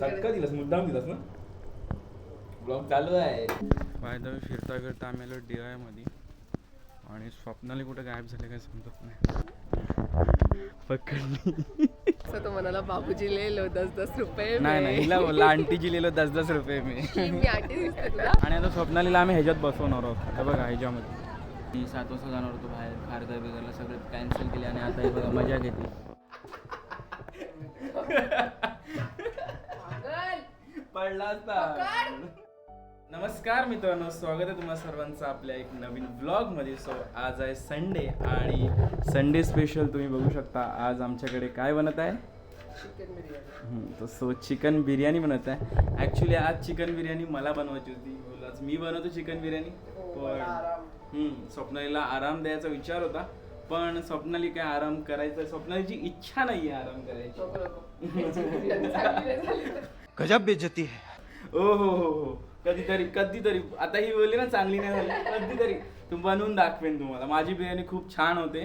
चटका दिलास मुद्दाम दिलास ना? ब्लॉग चालू आहे. बाय द वे फिरता फिरता आम्ही आलो डी आयमध्ये आणि स्वप्नाली कुठे गायब झाले काय समजत नाही. पकडली तो म्हणाला बाबूजी ले लो दस दस रुपये नाही नाही हिला बोलला आंटीची लिहिलं दस दस रुपये मी. मी आंटी दिसते तुला. आणि आता स्वप्नालीला आम्ही ह्याच्यात बसवणार आहोत. हे बघा ह्याच्यामध्ये. मी सात वाजता जाणार होतो बाहेर खारघर बिगरला सगळं कॅन्सल केले आणि आता हे बघा मजा घेतली. पडला असता. नमस्कार मित्रांनो स्वागत आहे तुम्हा सर्वांचं आपल्या एक नवीन ब्लॉगमध्ये सो आज आहे संडे आणि संडे स्पेशल तुम्ही बघू शकता. आज आमच्याकडे काय बनत आहे? चिकन बिर्याणी हम्म, तर सो चिकन बिर्याणी बनवत आहे. ॲक्च्युली आज चिकन बिर्याणी मला बनवायची होती. बोलाच मी बनवतो चिकन बिर्याणी हो, पण स्वप्नालीला आराम द्यायचा विचार होता. पण स्वप्नाली काय आराम करायचा? स्वप्नालीची इच्छा नाही आहे आराम करायची. गजब बेइज्जती है। ओ हो हो हो. कधीतरी कधीतरी. आता ही बोलली ना चांगली नाही झाली. कधीतरी. तू बनवून दाखवेन तुम्हाला. माझी बिर्याणी खूप छान होते.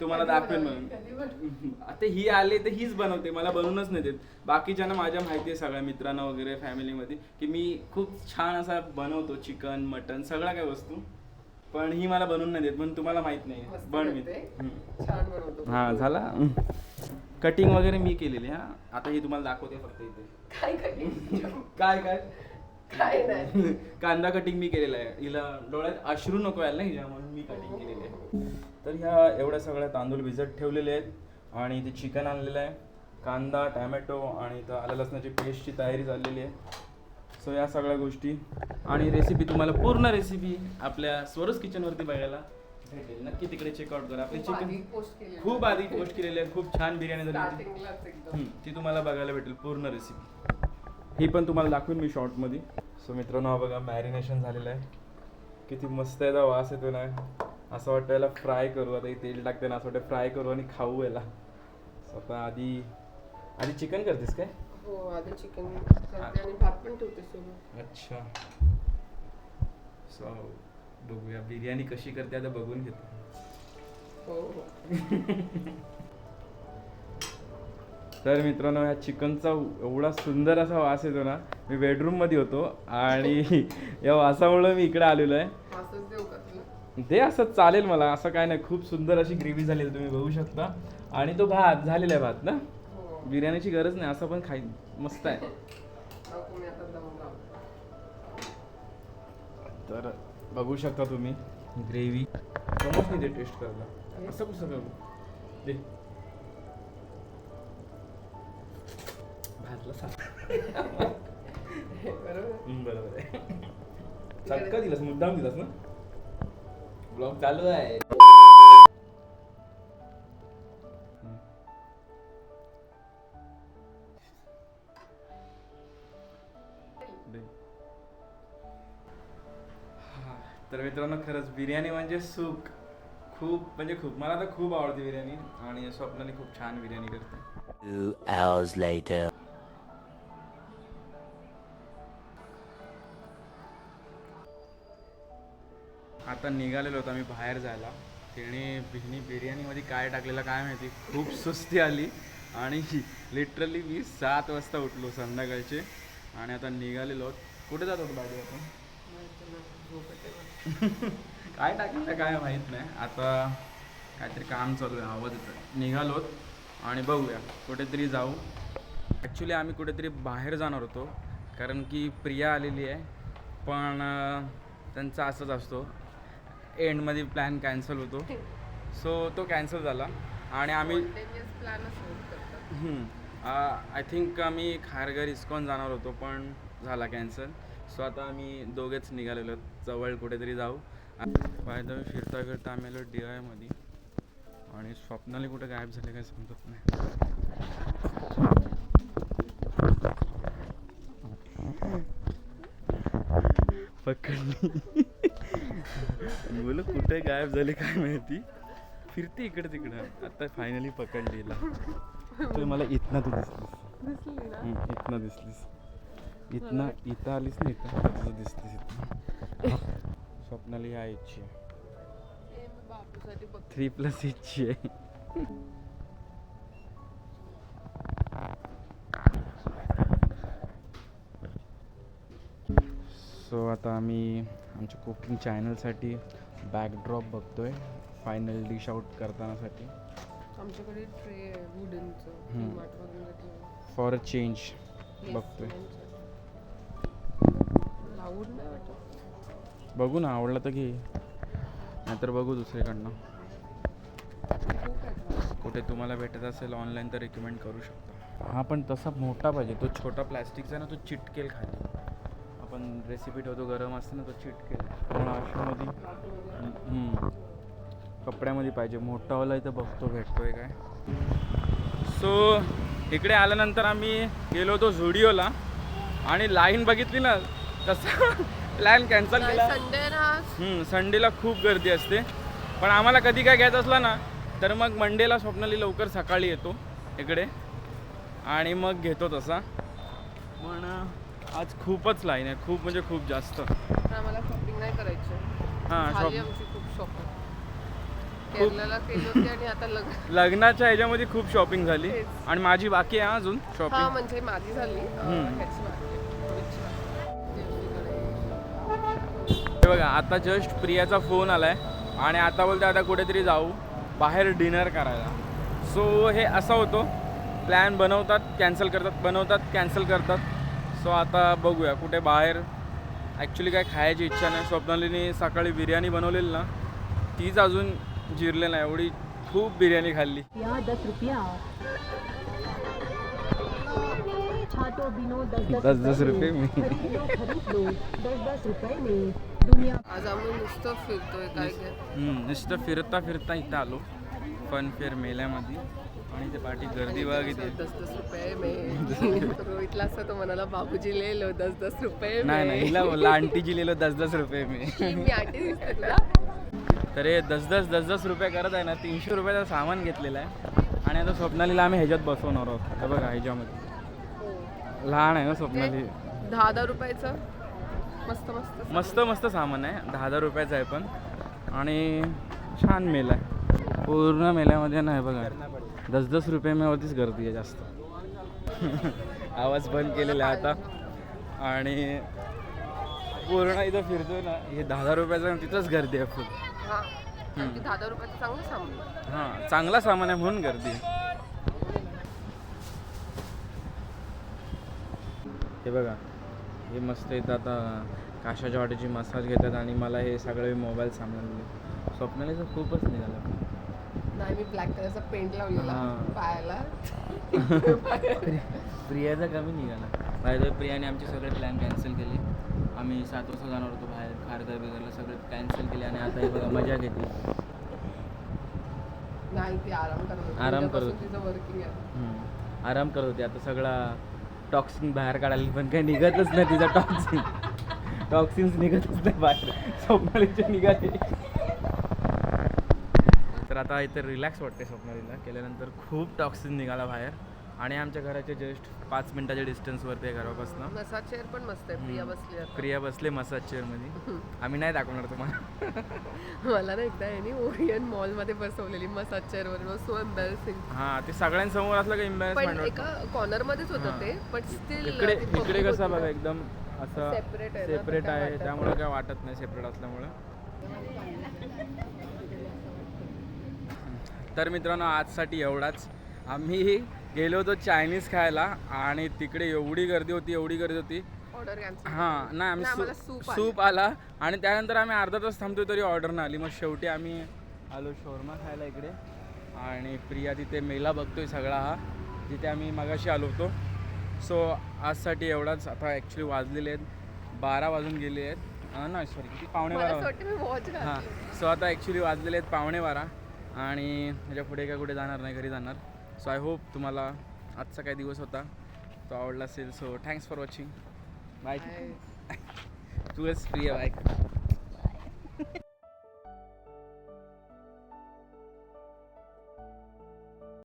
तुम्हाला दाखवेन? म्हणून? आता ही आले तर हीच बनवते. मला बनवूनच नाही देत. बाकीच्यांना माझ्या माहिती आहे सगळ्या मित्रांना वगैरे फॅमिलीमध्ये की मी खूप छान असा बनवतो चिकन मटन सगळ्या काय वस्तू. पण ही मला बनवून नाही देत. म्हणून तुम्हाला माहीत नाही. बनवतो. हा झाला. कटिंग वगैरे मी केलेली हा. आता ही तुम्हाला दाखवते फक्त इथे. काय काय काय? काय नाही. कांदा कटिंग मी केलेला आहे. हिला डोळ्यात अश्रू नको यायला ना हिच्या म्हणून मी कटिंग केलेली आहे. तर ह्या एवढ्या सगळ्या तांदूळ भिजत ठेवलेले आहेत आणि ते चिकन आणलेलं आहे. कांदा टॅमॅटो आणि इथं आलं लसणाची पेस्टची तयारी झालेली आहे. सो या सगळ्या गोष्टी. आणि रेसिपी तुम्हाला पूर्ण रेसिपी आपल्या स्वरस किचनवरती बघायला भेटेल नक्की तिकडे चेकआउट करा. आपले चिकन खूप आधी पोस्ट केलेली आहे. खूप छान बिर्याणी झाली. होती ती तुम्हाला बघायला भेटेल पूर्ण रेसिपी ही पण तुम्हाला दाखवेन मी शॉर्टमध्ये सो मित्रांनो हा बघा मॅरिनेशन झालेलं आहे. किती मस्त याचा वास येतो ना. असं वाटतं याला फ्राय करू. आता हे तेल टाकते ना असं वाटतं फ्राय करू आणि खाऊ याला. आता आधी आधी चिकन करतेस काय? हो आधी चिकन करते आणि भात पण ठेवते सोबत अच्छा. सो बघूया. बिर्याणी कशी करते आता बघून घेतो. हो हो. तर मित्रांनो ह्या चिकनचा एवढा सुंदर असा वास येतो ना मी बेडरूममध्ये होतो आणि या वासामुळे मी इकडे आलेलो आहे. ते असं चालेल मला असं काय नाही खूप सुंदर अशी ग्रेव्ही झालेली तुम्ही बघू शकता. आणि तो भात झालेला आहे भात ना? हो. बिर्याणीची गरज नाही असं पण खाई मस्त आहे. तर बघू शकता तुम्ही. ग्रेव्ही. ते टेस्ट करायला. असं कसं करू? दे. बरोबर? हम्म, बरोबर आहे. चटका दिलास मुद्दाम दिलास ना? ब्लॉग चालू आहे. तर मित्रांनो खरंच बिर्याणी म्हणजे सुख खूप म्हणजे खूप. मला तर खूप आवडते बिर्याणी आणि स्वप्नाली खूप छान बिर्याणी करते. Two hours later. आता निघालेलो होतो आम्ही बाहेर जायला. तिने बिनी बिर्याणीमध्ये काय टाकलेलं काय माहिती? खूप सुस्ती आली. आणि लिटरली मी सात वाजता उठलो संध्याकाळचे. आणि आता निघालेलो. कुठे जात होतो बाहेर आपण काय टाकलेलं काय माहीत नाही. आता काहीतरी काम चालू आहे आवाज येतो निघालोत आणि बघूया कुठेतरी जाऊ. ॲक्च्युली आम्ही कुठेतरी बाहेर जाणार होतो कारण की प्रिया आलेली आहे पण त्यांचं असंच असतो. एंडमध्ये प्लॅन कॅन्सल होतो. सो तो कॅन्सल झाला. आणि आम्ही. आय थिंक आम्ही खारघर इस्कॉन जाणार होतो पण झाला कॅन्सल सो आता आम्ही दोघेच निघालेलो. जवळ कुठेतरी जाऊ. वे फिरता फिरता आम्ही आलो डी आयमध्ये आणि स्वप्नाली कुठे गायब झाले काय समजत नाही. पकडली बोल कुठे गायब झाले काय माहिती? फिरते इकडे तिकडं. आता फायनली पकडली हिला तर मला इथनं तू दिसलीस. इथनं दिसलीस. इथनं इथं आलीस ना इथं तुला दिसलीस इथनं स्वप्नाली ह्या इच्छी। हे बघ थ्री प्लस इच्छी आहे सो आता आम्ही आमच्या कुकिंग चॅनलसाठी बॅकड्रॉप बघतोय फायनल डिश आउट करतानासाठी. आमच्याकडे ट्रे आहे वुडनचं फॉर अ चेंज बघतोय. नाही वाटत? बघू ना आवडलं तर घे. नाहीतर बघू दुसरीकडनं. कुठे तुम्हाला भेटत असेल ऑनलाईन तर रिकमेंड करू शकता. हा पण तसा मोठा पाहिजे. तो छोटा प्लॅस्टिकचा ना तो चिटकेल खाली. आपण रेसिपी ठेवतो गरम असते ना तो चिटकेल. त्यामुळे अशामध्ये. कपड्यामध्ये पाहिजे. मोठा वाला इथं बघतो भेटतोय काय? सो इकडे आल्यानंतर आम्ही गेलो होतो झुडिओला. आणि लाईन बघितली ना तसा प्लॅन कॅन्सल केला. संडे ना संडेला खूप गर्दी असते. पण आम्हाला कधी काय घ्यायचं असलं ना तर मग मंडेला स्वप्नाली लवकर सकाळी येतो इकडे. आणि मग घेतो तसा. पण आज खूपच लाईन आहे. खूप म्हणजे खूप जास्त. आम्हाला शॉपिंग नाही करायची. हां झाली शॉप आमची खूप शॉपिंग केरलाला केली होती आणि आता लग्न लग्नाच्या ह्याच्यामध्ये खूप शॉपिंग झाली. तेच. आणि माझी बाकी आहे हा अजून हा शॉपिंग म्हणजे माझी झाली अं. ह्याची हे बघा आता जस्ट प्रियाचा फोन आलाय. आणि आता बोलते आता कुठेतरी जाऊ. बाहेर डिनर करायला. सो हे असं होतं. प्लॅन बनवतात कॅन्सल करतात बनवतात कॅन्सल करतात. सो आता बघूया कुठे बाहेर. ॲक्च्युली काय खायची इच्छा नाही. स्वप्नालीने सकाळी बिर्याणी बनवलेली ना तीच अजून जिरले नाही. एवढी खूप बिर्याणी खाल्ली. दस रुपया. दस रुपये में। दस दस में दुनिया आज आम्ही नुसतं फिरतोय काय नुसतं फिरता फिरता इथं आलो. फन फेअर मेल्यामध्ये. आणि ते पाठी गर्दी बघा आहे. दस दस रुपये में. रोहितला असं तो म्हणाला बाबूजी ले लो दस दस रुपये नाही नाही हिला बोलला आंटीची लिहिलं दस दस रुपये मी. मी आंटी दिसते तुला. तर हे दस दस दस दस रुपये करत आहे ना तीनशे रुपयाचं सामान घेतलेलं आहे. आणि आता स्वप्नालीला आम्ही ह्याच्यात बसवणार आहोत. हे बघा ह्याच्यामध्ये. लहान आहे ना स्वप्नाली. दहा दहा रुपयाचं. मस्त मस्त. मस्त मस्त सामान आहे. दहा हजार रुपयाचं आहे पण. आणि छान मेला आहे. पूर्ण मेल्यामध्ये ना हे बघा. दस दस रुपयावरतीच गर्दी आहे जास्त. आवाज बंद केलेला आहे आता. आणि पूर्ण इथं फिरतोय ना हे दहा हजार रुपयाचं तिथंच गर्दी आहे फुल हा. हां चांगला सामान आहे म्हणून गर्दी आहे. हे बघा. हे मस्त आता. काशाच्या वाटेची मसाज घेतात आणि मला हे सगळे मोबाईल सांभाळले स्वप्नालीचं खूपच निघालं. नाही मी ब्लॅक कलरचा पेंट लावलेला. पायाला. प्रियाचा कमी निघाला. बाय प्रियाने आमचे सगळे प्लॅन कॅन्सल केले. आम्ही सात वाजता जाणार होतो बाहेर खारघर बिगरला सगळे कॅन्सल केले आणि आता हे बघा मजा घेते नाही ती आराम करत. आराम करत होती. आराम करत होती. आता सगळा टॉक्सिन बाहेर काढायला पण काही निघतच नाही तिचा टॉक्सिन टॉक्सिन्स निघतच नाही बाहेर. स्वप्नालीचे निघाले. तर आता इथे रिलॅक्स वाटते स्वप्नालीला केल्यानंतर खूप टॉक्सिन निघाला बाहेर. आणि आमच्या घराच्या जस्ट पाच मिनिटाच्या डिस्टन्सवरती आहे घरापासून मसाज चेअर पण मस्त आहे प्रिया बसली आता. प्रिया बसले मसाज चेअरमध्ये आम्ही नाही दाखवणार तुम्हाला. मला ना एकदा यांनी ओरियन मॉलमध्ये बसवलेली मसाज चेअर वर सो एम्बॅरसिंग हां ते सगळ्यांसमोर असलं का पण इम्बॅरेसमेंट एका कॉर्नर मध्येच. होतं ते पण स्टील इकडे इकडे कसं बघा एकदम असं Separate आहे ना, तर सेपरेट काय आहे वाटत त्यामुळे काय वाटत नाही सेपरेट असल्यामुळं. तर मित्रांनो आजसाठी एवढाच. आम्ही गेलो होतो चायनीज खायला आणि तिकडे एवढी गर्दी होती एवढी गर्दी होती. ऑर्डर कॅन्सल हां नाही आम्ही सूप सूप आलं. आणि त्यानंतर आम्ही अर्धा तास थांबतोय तरी ऑर्डर नाही आली. मग शेवटी आम्ही आलो शोरमा खायला इकडे. आणि प्रिया तिथे मेला बघतोय सगळा हा. जिथे आम्ही मगाशी आलो होतो. सो आजसाठी एवढाच आता ॲक्च्युली वाजलेले आहेत. बारा वाजून गेले आहेत. नाही सॉरी किती? पावणे बारा हां. सो आता ॲक्च्युली वाजलेले आहेत पावणे बारा. आणि ह्याच्या पुढे काय कुठे जाणार नाही घरी जाणार. सो आय होप तुम्हाला आजचा काय दिवस होता. तो आवडला असेल. So thanks for watching bye तू प्रिय बाय